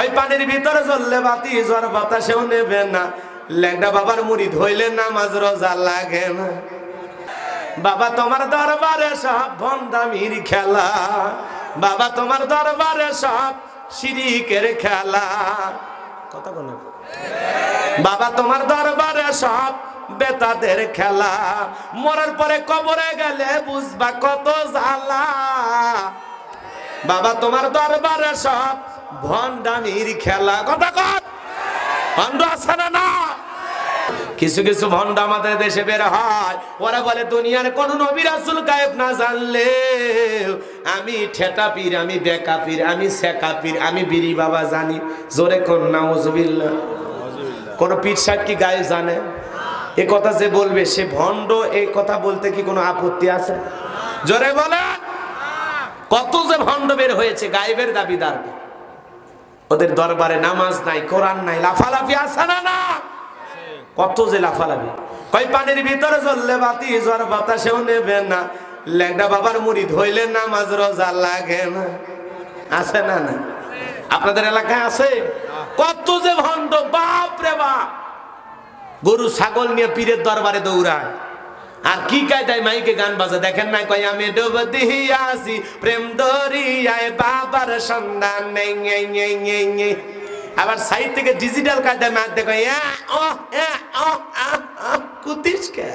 কই পানির ভিতরে চললে বাতি, জ্বর বাতাসেও নেবে না। ল্যাংটা বাবার মুড়ি ধইলে নামাজ রোজা লাগে না। বাবা, তোমার দরবারে সব ভন্ডামির খেলা। বাবা, তোমার দরবারে সব শিরিকের খেলা। কথা বলো। বাবা, তোমার দরবারে সব বেতাদের খেলা। মরার পরে কবরে গেলে বুঝবা কত জ্বালা। বাবা, তোমার দরবারে সব ভন্ডামির খেলা। কথা ভণ্ড আছে না না? কিছু কিছু ভণ্ড আমাদের দেশে বের হয়। ওরা বলে দুনিয়ার কোন নবী রাসূল গায়েব না জানলে। আমি ঠেটা পীর আমি বেকা পীর আমি সেকা পীর আমি বিড়ি বাবা জানি। জোরে কোন নাউজুবিল্লাহ কোন পীর সাহেব কি গায়ে জানে? এ কথা যে বলবে সে ভণ্ড এই কথা বলতে কি কোনো আপত্তি আছে? জোরে বলে কত যে ভণ্ড বের হয়েছে গায়েবের দাবিদার ওদের দরবারে নামাজ নাই, কোরআন নাই, লাফালাফি আসা না কত যে লাফালাফি। কই পানির ভিতরে চললে বাতি জ্বর বাতাসেও নেবে না। ল্যাংটা বাবার মুড়ি ধইলে নামাজ রোজা লাগে না। আছে না না? আপনাদের এলাকায় আছে? কত যে ভণ্ড বাপ রে বাপ! গরু, ছাগল নিয়ে পীরের দরবারে দৌড়ায়। আর কি কায়দায় মাইকে গান বাজে? দেখেন না কই আমি ডুব দিয়াছি প্রেম দরিয়ায় বাবার সন্ধান নেই আবার সাইড থেকে ডিজিটাল কায়দায় মার দেখো কুতিস কে?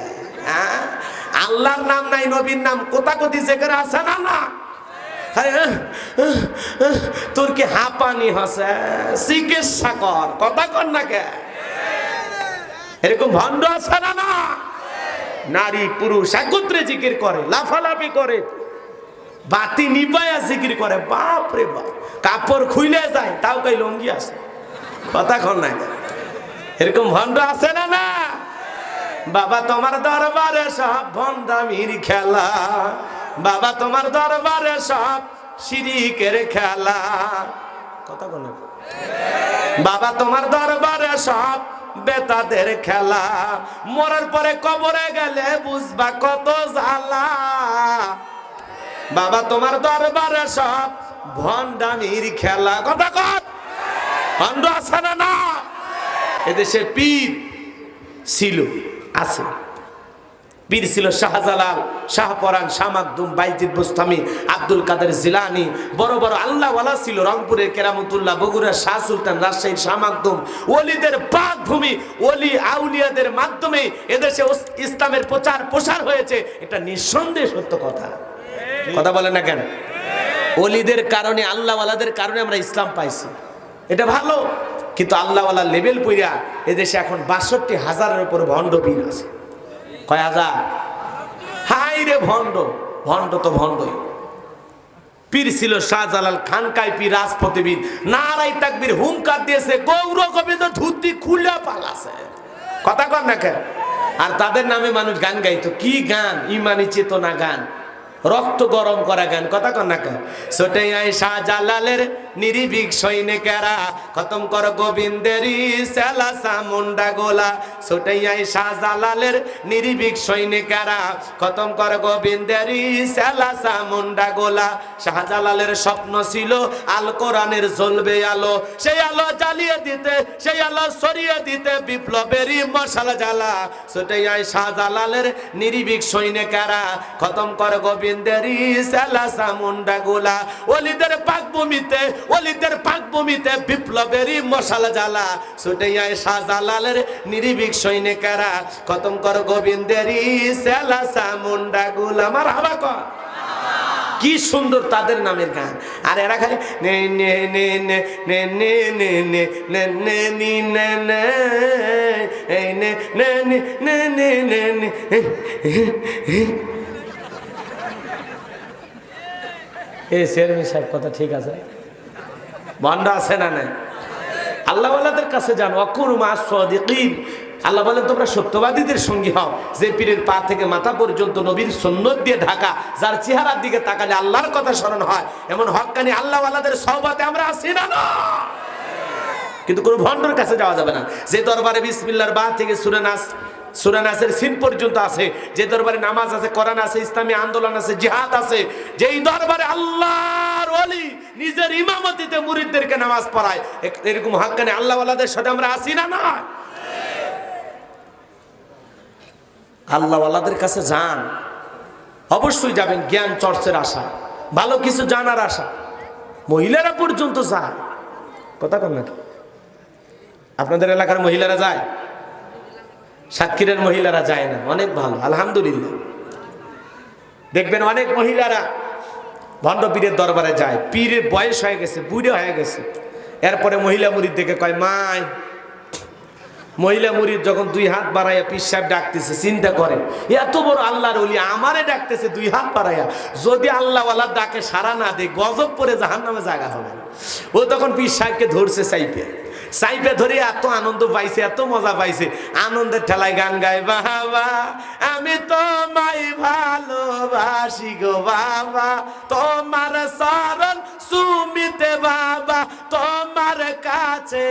আল্লাহর নাম নাই, নবীর নাম কোথা কোথি জেকের আছে না না? তোর কি হাঁপানি হসে? চিকিৎসা কর, কথা কর না কে? এরকম ভণ্ড আছে না না? নারী, পুরুষ একত্রে জিকির করে, লাফালাফি করে, বাতি নিবায়া জিকির করে, বাপ রে বাপ। কাপড় খুইলে যায়, তাও কই লঙ্গি আছে? কথা কর না এরকম ভণ্ড আছে না না? বাবা তোমার দরবারে সব ভণ্ডামির খেলা। বাবা তোমার দরবারে সব শিরিকের খেলা। কথা বলে বাবা তোমার দরবারে সব বেতাদের খেলা। মরার পরে কবরে গেলে বুঝবা কত জ্বালা। বাবা, তোমার দরবারে সব ভণ্ডামির খেলা। কথা কত ভণ্ড আছে না না? এদেশে পীর ছিল, আছে। পীর ছিল শাহজালাল শাহপরান শাহ মাকদুম, বাইজিদ বুস্তামি, আব্দুল কাদের জিলানি, বড় বড় আল্লাহওয়ালা ছিল রংপুরের কেরামতুল্লাহ বগুড়ার শাহ সুলতান, রাজশাহীর শাহ মাকদুম। ওলিদের পাক ভূমি, ওলি আউলিয়াদের মাধ্যমে এদেশে ইসলামের প্রচার প্রসার হয়েছে। এটা নিঃসন্দেহ সত্য কথা। কথা বলে না কেন? ওলিদের কারণে, আল্লাহওয়ালাদের কারণে আমরা ইসলাম পাইছি। এটা ভালো, কিন্তু আল্লাহওয়ালা লেভেল পইয়া এদেশে এখন বাষট্টি হাজারের উপর ভণ্ড আছে। কয় হাজার? হাই রে ভণ্ড ভণ্ড তো ভণ্ডই। পীর ছিল শাহজালাল খানকাই পীর রাজপতিবিদ। নারাই তাকবীর হুঙ্কার দিয়েছে, গৌর গোবিন্দ ধুতি খুলে পালাছে। কথা কর না আর তাদের নামে মানুষ গান গাইতো। কি গান? ইমানি চেতনা গান। রক্ত গরম করা গান, কথা কেন ছোটাই আয় শাহজালালের নিরিবিক সৈনিকেরা, খতম কর গোবিন্দেরই সেলা সামুন্ডা গোলা। ছোটাই আয় শাহজালালের নিরিবিক সৈনিকেরা, খতম কর গোবিন্দেরই সেলা সামুন্ডা গোলা। শাহজালালের স্বপ্ন ছিল আল কোরআনের জ্বলবে আলো। সেই আলো জ্বালিয়ে দিতে, সেই আলো সরিয়ে দিতে বিপ্লবেরই মশালা জ্বালা। ছোটাই আয় শাহজালালের নিরিবিক সৈনিকেরা, খতম কর গোবিন্দেরই সেলা সামুন্ডা গোলা অলিদের পাক ভূমিতে অলিদের পাক ভূমিতে বিপ্লবেরই মশালা জ্বালা ছুটে শাহজালালের নিরিবিক সৈনিকেরা খতম কর গোবিন্দেরই সেলা সামুন্ডা গোলা আমার হাবা কর কি সুন্দর তাদের নামের গান আর এরা খালি নে নে নে নে নে নে নে নে নে নে নি নে নে এই নে নে নে নে নে নে নে এই শেরমি সাহেব, কথা ঠিক আছে। বন্ধ আছে না নাই? আল্লাহ আল্লাহদের কাছে যান। অকুরমা সদিকিন আল্লাহ বলেন, তোমরা সত্যবাদীদের সঙ্গী হও। যে পীরের পা থেকে মাথা পর্যন্ত নবীর সন্ন্যত দিয়ে ঢাকা, যার চেহারার দিকে তাকালে আল্লাহর কথা স্মরণ হয়, এমন হকানি আল্লাহ আল্লাহদের সহবাতে আমরা আসি না কিন্তু কোনো ভণ্ডর কাছে যাওয়া যাবে না। যে দরবারে বিসমিল্লার বা থেকে সুরে নাচ সুরা নাসের সিন পর্যন্ত আছে। যে দরবারে নামাজ আছে, কোরআন আছে, ইসলামী আন্দোলন আছে, জিহাদ আছে, যেই দরবারে আল্লাহর ওলি নিজের ইমামতিতে মুরিদদেরকে নামাজ পড়ায় এরকম হাক্কানে আল্লাহওয়ালাদের সাথে আমরা আসি না না আল্লাহওয়ালাদের কাছে যান, অবশ্যই যাবেন, জ্ঞান চর্চের আশা, ভালো কিছু জানার আশা। মহিলারা পর্যন্ত যায়। কথা কন? আপনাদের এলাকার মহিলারা যায়? সাতক্ষীরের মহিলারা যায় না। অনেক ভালো, আলহামদুলিল্লাহ। দেখবেন অনেক মহিলারা ভণ্ড পীরের দরবারে যায়। পীরের বয়স হয়ে গেছে, বুড়ে হয়ে গেছে। এরপরে মহিলা মুড়ির দেখে কয়, মাই। মহিলা মুড়ির যখন দুই হাত বাড়াইয়া পীর সাহেব ডাকতেছে, চিন্তা করে, এত বড় আল্লাহর ওলি আমারে ডাকতেছে দুই হাত বাড়াইয়া। যদি আল্লাহওয়ালার ডাকে সারা না দে গজব পরে জাহান নামে জায়গা হবে। ও তখন পীর সাহেবকে ধরছে সাইপে সাইপে ধরে এত আনন্দ পাইছে, এত মজা পাইছে। আনন্দের ঠেলায় গান গায় বাবা আমি তোমায় ভালোবাসি গো বাবা। তোমার শরণ সুমিতে বাবা, তোমার কাছে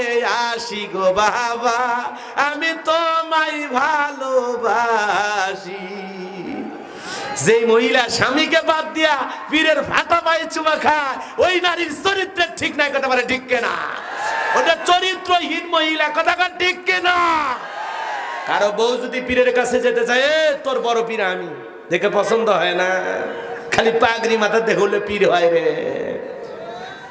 আসি গো বাবা। আমি তোমায় ভালোবাসি। যে মহিলা স্বামীকে বাদ দিয়া পীরের ফাটা পায়ে চুমা খায়, ওই নারীর চরিত্রের ঠিক নাই কথা পারে ঠিক কেনা। ওটা চরিত্রহীন মহিলা, কথা কন ঠিক কেনা? কারও বউ যদি পীরের কাছে যেতে চায় তোর বড় পীর আমি। দেখে পছন্দ হয় না। খালি পাগড়ি মাথা দেখলে পীর হয় রে।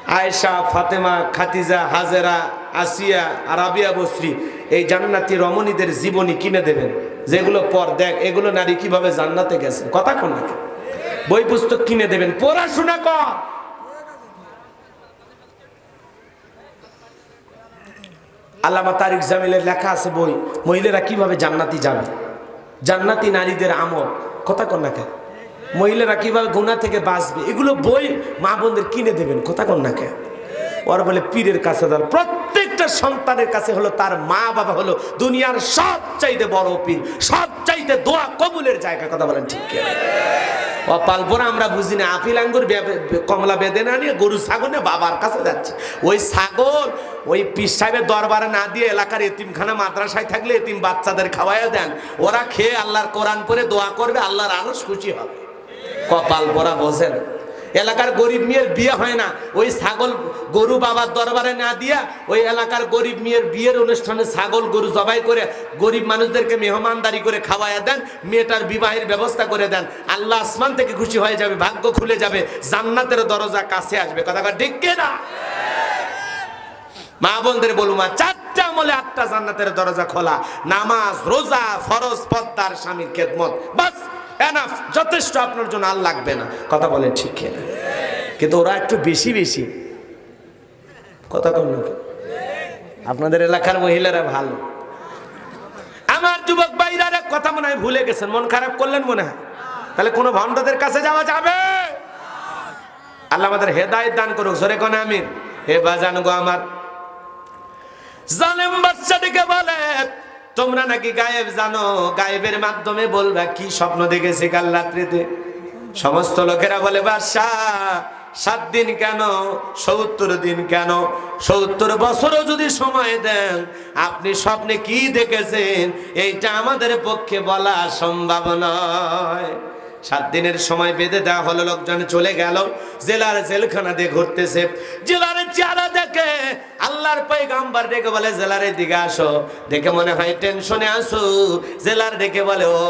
আয়েশা, ফাতেমা খাতিজা হাজেরা, আসিয়া, আর আবিয়া বসরি এই জান্নাতি রমণীদের জীবনী কিনে দেবেন। যেগুলো পর, দেখ, এগুলো নারী কীভাবে জান্নাতে গেছে? কথা কোন? বই পুস্তক কিনে দেবেন। পড়াশোনা কর। আল্লামা তারিক জামিলের লেখা আছে বই। মহিলারা কীভাবে জান্নাতি যাবে? জান্নাতি নারীদের আমল। কথা কন না মহিলারা কীভাবে গুণা থেকে বাঁচবে? এগুলো বই মা বোনদের কিনে দেবেন। কথা কন না কেন? ওরা বলে, পীরের কাছে যান প্রত্যেকটা সন্তানের কাছে হলো তার মা বাবা হলো দুনিয়ার সব চাইতে বড় পীর। সব চাইতে দোয়া কবুলের জায়গা, কথা বলেন ঠিক? অপাল আমরা বুঝি না, আপিল আঙ্গুর কমলা বেঁধে না নিয়ে গরু ছাগলে বাবার কাছে যাচ্ছে। ওই ছাগল, ওই পীর সাহেবের দরবারে না দিয়ে এলাকার এতিমখানা মাদ্রাসায় থাকলে এতিম বাচ্চাদের খাওয়াইয়া দেন। ওরা খেয়ে আল্লাহর কোরআন পরে দোয়া করবে, আল্লাহর আরস খুশি হবে। কপাল পরা বোঝেন এলাকার গরিব মেয়ের বিয়ে হয় না। ওই ছাগল গরু বাবার দরবারে না দিয়া ওই এলাকার গরিব মেয়ের বিয়ের অনুষ্ঠানে ছাগল গরু জবাই করে গরিব মানুষদেরকে মেহমানদারি করে খাওয়াইয়া দেন, মেয়েটার বিবাহের ব্যবস্থা করে দেন। আল্লাহ আসমান থেকে খুশি হয়ে যাবে, ভাগ্য খুলে যাবে, জান্নাতের দরজা কাছে আসবে। কথা ঠিক না? মা বোনদের বলুমা চারটা আমলে আটটা জান্নাতের দরজা খোলা। নামাজ, রোজা, ফরজ পদ্মার স্বামীর খেদমত। বাস। এনাফ যথেষ্ট আপনার জন্য আর লাগবে না। কথা বলেন ঠিক কিনা? কিন্তু ওরা একটু বেশি বেশি। কথা কম আপনাদের এলাকার মহিলারা ভালো। আমার যুবক ভাইরা কথা মনে হয় ভুলে গেছেন। মন খারাপ করলেন মনে হয়? তাহলে কোনো ভণ্ডদের কাছে যাওয়া যাবে? আল্লাহ আমাদের হেদায়ত দান করুক। জোরে কোন আমিন। হে বাজান গো আমার। জালেম বাচ্চাটিকে বলে তোমরা নাকি গায়েব জানো? গায়েবের মাধ্যমে বলবা, কি স্বপ্ন দেখেছে কাল রাত্রিতে? সমস্ত লোকেরা বলে বাদশা সাত দিন কেন? সত্তর দিন কেন? সত্তর বছরও যদি সময় দেন, আপনি স্বপ্নে কি দেখেছেন? এইটা আমাদের পক্ষে বলা সম্ভব নয়। সাত দিনের সময় বেঁধে দেওয়া হলো, লোকজন চলে গেল। জেলার জেলখানা দিয়ে ঘুরতেছে। জেলার চেহারা দেখে আল্লাহর পয়গাম্বার ডেকে বলে, জেলারে দিকে আসো। দেখে মনে হয়, টেনশনে আসো জেলার ডেকে বলে, ও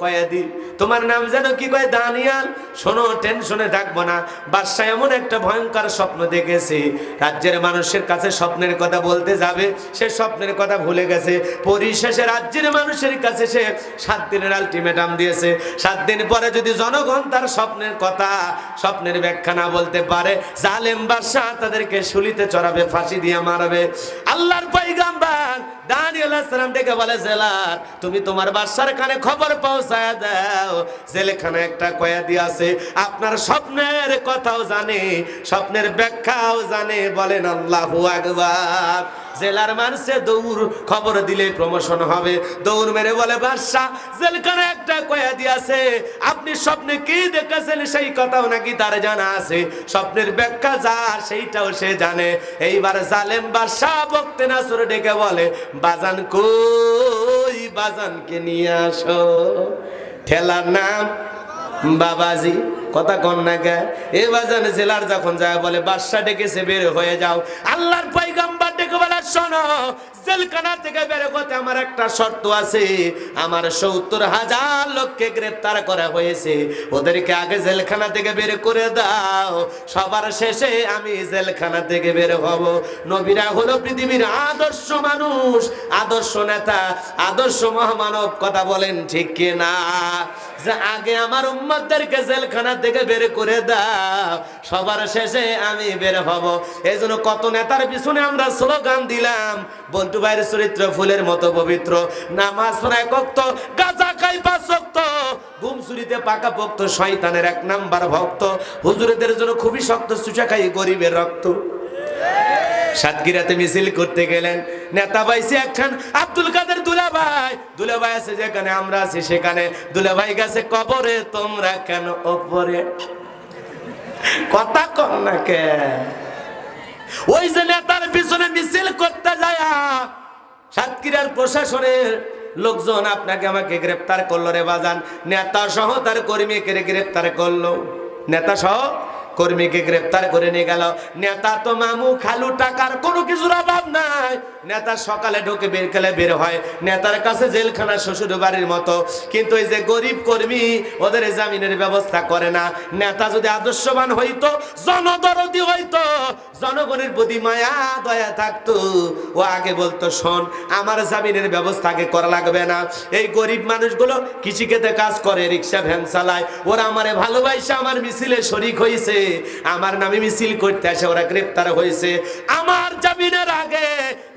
কয়েদি তোমার নাম যেন কি কয় দানিয়াল? শোনো, টেনশনে থাকব না। বাদশাহ এমন একটা ভয়ঙ্কর স্বপ্ন দেখেছে। রাজ্যের মানুষের কাছে স্বপ্নের কথা বলতে যাবে, সে স্বপ্নের কথা ভুলে গেছে। পরিশেষে রাজ্যের মানুষের কাছে সে সাত দিনের আলটিমেটাম দিয়েছে। সাত দিন পরে যদি জনগণ তার স্বপ্নের কথা, স্বপ্নের ব্যাখ্যা না বলতে পারে, জালেম বাদশাহ তাদেরকে শুলিতে চড়াবে, ফাঁসি দিয়ে মারবে। আল্লাহর পয়গাম্বার দানিয়াল সালাম ডেকে বলে জেলার তুমি তোমার বাদশার কানে খবর পৌঁছায় দাও। জেলখানে একটা কয়াদি আছে, আপনার স্বপ্নের কথাও জানে, স্বপ্নের ব্যাখ্যাও জানে। বলেন, আল্লাহু আকবার। জেলার মানুষে দৌড় খবর দিলে প্রমোশন হবে। দৌড় মেরে বলে, বাদশাহ জেলখানে একটা কয়াদি আছে। আপনি স্বপ্নে কি দেখেছেন সেই কথাও নাকি তার জানা আছে। স্বপ্নের ব্যাখ্যা যা, সেইটাও সে জানে। এইবার জালেম বাদশাহ বক্তে নাসুর ডেকে বলে, বাজান কই? বাজানকে নিয়ে আসো। ঠেলার নাম বাবাজি। কথা কন না কে? এ বাজান জেলার যখন যায় বলে, বাদশা ডেকেছে, বের হয়ে যাও। আল্লাহর পয়গাম্বার ডেকে বলে, শোনো, জেলখানা থেকে বের করতে আমার একটা শর্ত আছে। আমার সত্তর হাজার লোককে গ্রেফতার করা হয়েছে। ওদেরকে আগে জেলখানা থেকে বের করে দাও। সবার শেষে আমি জেলখানা থেকে বের হব। নবীরা হলো পৃথিবীর আদর্শ মানুষ, আদর্শ নেতা, আদর্শ মহামানব। কথা বলেন ঠিক কিনা? যে আগে আমার উম্মতদেরকে জেলখানা থেকে বের করে দাও। সবার শেষে আমি বের হব। এই জন্য কত নেতার পিছনে আমরা স্লোগান দিলাম বন্টু ভাইয়ের চরিত্র ফুলের মতো পবিত্র। নামাজ পড়ায় কক্ত গাজা খাই পাশক্ত ঘুম পাকা পোক্ত, শয়তানের এক নাম্বার ভক্ত। হুজুরদের জন্য খুবই শক্ত সুচা খাই গরিবের রক্ত। সাতক্ষীরাতে মিছিল করতে গেলেন। নেতা পাইছে একখান, আব্দুল কাদের দুলাভাই? দুলাভাই আছে যেখানে, আমরা আছি সেখানে। দুলাভাই গেছে, কবরে তোমরা কেন ওপরে? কথা কম না কে? ওই যে নেতার পিছনে মিছিল করতে যায়, সাতক্ষীরার প্রশাসনের লোকজন আপনাকে আমাকে গ্রেপ্তার করল রে বাজান। নেতা সহ তার কর্মীকে গ্রেপ্তার করল। নেতা সহ কর্মীকে গ্রেপ্তার করে নিয়ে গেল। নেতা তো মামু খালু টাকার কোনো কিছুর অভাব নাই। নেতা সকালে ঢোকে বের খেলে বের হয়। নেতার কাছে জেলখানা শ্বশুর বাড়ির মতো। কিন্তু এই যে গরিব কর্মী, ওদের জামিনের ব্যবস্থা করে না। নেতা যদি আদর্শবান হইতো, জনদরদি হইতো, জনগণের প্রতি মায়া, দয়া থাকতো। ও আগে বলতো, শোন, আমার জামিনের ব্যবস্থা আগে করা লাগবে না। এই গরিব মানুষগুলো কৃষিকেতে কাজ করে, রিক্সা ভ্যান চালায়। ওরা আমারে ভালোবাসে, আমার মিছিলে শরিক হয়েছে আমার নামে মিছিল করতে আসে, ওরা গ্রেপ্তার হয়েছে। আমার জামিনের আগে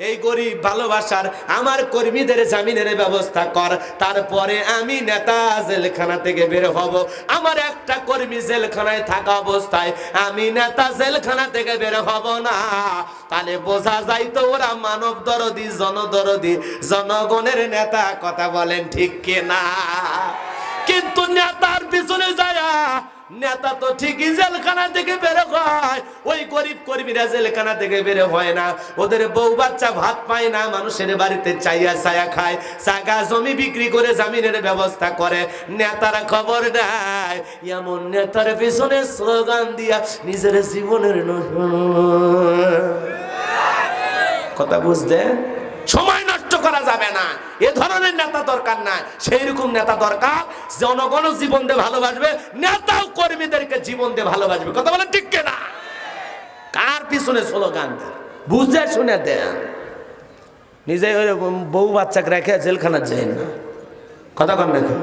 এই গরিব ভালোবাসার আমার কর্মীদের জামিনের ব্যবস্থা কর। তারপরে আমি নেতা জেলখানা থেকে বের হব। আমার একটা কর্মী জেলখানায় থাকা অবস্থায় আমি নেতা জেলখানা থেকে বের হব না। তাহলে বোঝা যায় তো ওরা মানব দরদি, জনদরদি, জনগণের নেতা, কথা বলেন ঠিক কিনা? কিন্তু নেতার পিছনে যায় নেতা তো ঠিকই জেলখানা থেকে বের হয়। ওই গরিব কর্মীরা জেলখানা থেকে বের হয় না। ওদের বউ বাচ্চা ভাত পায় না, মানুষের বাড়িতে চাইয়া ছায়া খায়। জাগা জমি বিক্রি করে জামিনের ব্যবস্থা করে। নেতারা খবর দেয়, এমন নেতার পিছনে স্লোগান দিয়া নিজের জীবনের কথা বুঝতে? সময় যাবে না। এ ধরনের নেতা দরকার না সেই রকম নেতা দরকার, জনগণ জীবন দিয়ে ভালোবাসবে, নেতাও কর্মীদেরকে জীবন দিয়ে ভালোবাসবে। কথা বলে ঠিক না কার পিছনে স্লোগান? বুঝে শুনে দেন। নিজে বউ বাচ্চাকে রেখে জেলখানা যাই না। কথা কন রেখে